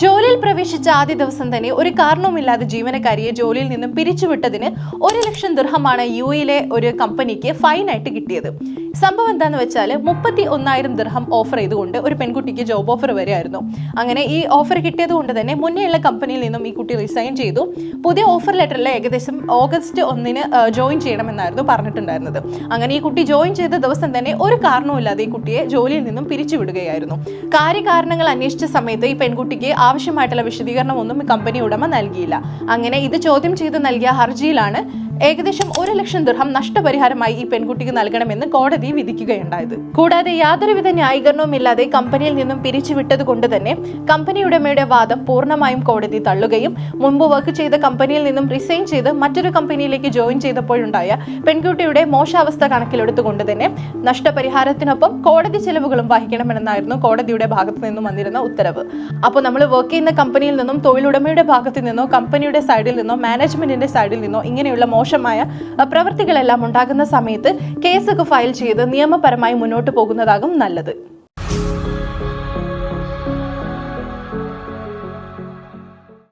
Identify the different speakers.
Speaker 1: ജോലിയിൽ പ്രവേശിച്ച ആദ്യ ദിവസം തന്നെ ഒരു കാരണവുമില്ലാതെ ജീവനക്കാരിയെ ജോലിയിൽ നിന്നും പിരിച്ചുവിട്ടതിന് ഒരു ലക്ഷം ദൃഹമാണ് യു എയിലെ ഒരു കമ്പനിക്ക് ഫൈനായിട്ട് കിട്ടിയത്. സംഭവം എന്താണെന്ന് വെച്ചാൽ മുപ്പത്തി ഒന്നായിരം ദൃഹം ഓഫർ ചെയ്തുകൊണ്ട് ഒരു പെൺകുട്ടിക്ക് ജോബ് ഓഫർ വരെയായിരുന്നു അങ്ങനെ ഈ ഓഫർ കിട്ടിയത് കൊണ്ട് തന്നെ മുന്നേയുള്ള കമ്പനിയിൽ നിന്നും ഈ കുട്ടി റിസൈൻ ചെയ്തു. പുതിയ ഓഫർ ലെറ്ററിൽ ഏകദേശം ഓഗസ്റ്റ് ഒന്നിന് ജോയിൻ ചെയ്യണമെന്നായിരുന്നു പറഞ്ഞിട്ടുണ്ടായിരുന്നത്. അങ്ങനെ ഈ കുട്ടി ജോയിൻ ചെയ്ത ദിവസം തന്നെ ഒരു കാരണവുമില്ലാതെ ഈ കുട്ടിയെ ജോലിയിൽ നിന്നും പിരിച്ചുവിടുകയായിരുന്നു. കാര്യകാരണങ്ങൾ അന്വേഷിച്ച സമയത്ത് ഈ പെൺകുട്ടിക്ക് ആവശ്യമായിട്ടുള്ള വിശദീകരണം ഒന്നും കമ്പനി ഉടമ നൽകിയില്ല. അങ്ങനെ ഇത് ചോദ്യം ചെയ്ത് നൽകിയ ഹർജിയിലാണ് ഏകദേശം ഒരു ലക്ഷം ദിർഹം നഷ്ടപരിഹാരമായി ഈ പെൺകുട്ടിക്ക് നൽകണമെന്ന് കോടതി വിധിക്കുകയുണ്ടായത്. കൂടാതെ യാതൊരുവിധ ന്യായീകരണവും ഇല്ലാതെ കമ്പനിയിൽ നിന്നും പിരിച്ചുവിട്ടത് കൊണ്ട് തന്നെ കമ്പനി ഉടമയുടെ വാദം പൂർണമായും കോടതി തള്ളുകയും മുൻപ് വർക്ക് ചെയ്ത കമ്പനിയിൽ നിന്നും റിസൈൻ ചെയ്ത് മറ്റൊരു കമ്പനിയിലേക്ക് ജോയിൻ ചെയ്തപ്പോഴുണ്ടായ പെൺകുട്ടിയുടെ മോശാവസ്ഥ കണക്കിലെടുത്തുകൊണ്ട് തന്നെ നഷ്ടപരിഹാരത്തിനൊപ്പം കോടതി ചെലവുകളും വഹിക്കണമെന്നായിരുന്നു കോടതിയുടെ ഭാഗത്തു നിന്നും വന്നിരുന്ന ഉത്തരവ്. അപ്പോൾ നമ്മൾ വർക്ക് ചെയ്യുന്ന കമ്പനിയിൽ നിന്നും തൊഴിലുടമയുടെ ഭാഗത്തു നിന്നോ കമ്പനിയുടെ സൈഡിൽ നിന്നോ മാനേജ്മെന്റിന്റെ സൈഡിൽ നിന്നോ ഇങ്ങനെയുള്ള മോശമായ പ്രവൃത്തികളെല്ലാം ഉണ്ടാകുന്ന സമയത്ത് കേസൊക്കെ ഫയൽ ചെയ്ത് നിയമപരമായി മുന്നോട്ട് പോകുന്നതാകും നല്ലത്.